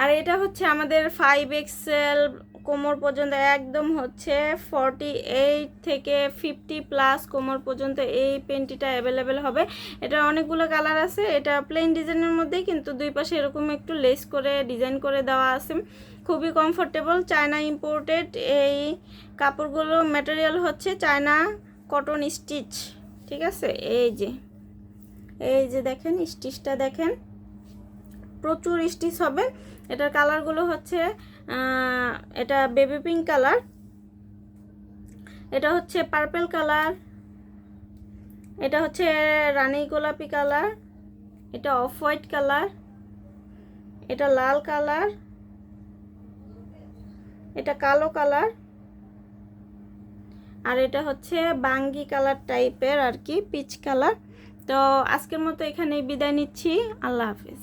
আর এটা হচ্ছে আমাদের ফাইভ এক্সেল কোমর পর্যন্ত একদম হচ্ছে ফর্টি এইট থেকে ফিফটি প্লাস কোমর পর্যন্ত এই পেন্টিটা অ্যাভেলেবেল হবে। এটা অনেকগুলো কালার আছে, এটা প্লেন ডিজাইনের মধ্যেই কিন্তু দুই পাশে এরকম একটু লেস করে ডিজাইন করে দেওয়া আছে। খুবই কমফোর্টেবল চায়না ইম্পোর্টেড এই কাপড়গুলো ম্যাটেরিয়াল হচ্ছে চায়না কটন স্টিচ ঠিক আছে? এই যে এই যে দেখেন স্টিচটা দেখেন। প্রচুর স্টিচ হবে। এটার কালারগুলো হচ্ছে এটা বেবি পিঙ্ক কালার। এটা হচ্ছে পার্পেল কালার। এটা হচ্ছে রানী গোলাপি কালার। এটা অফ হোয়াইট কালার। এটা লাল কালার। এটা কালো কালার। আর এটা হচ্ছে বাঙ্গি কালার টাইপের আর কি, পিচ কালার। তো আজকের মতো এখানেই বিদায় নিচ্ছি। আল্লাহ হাফিজ।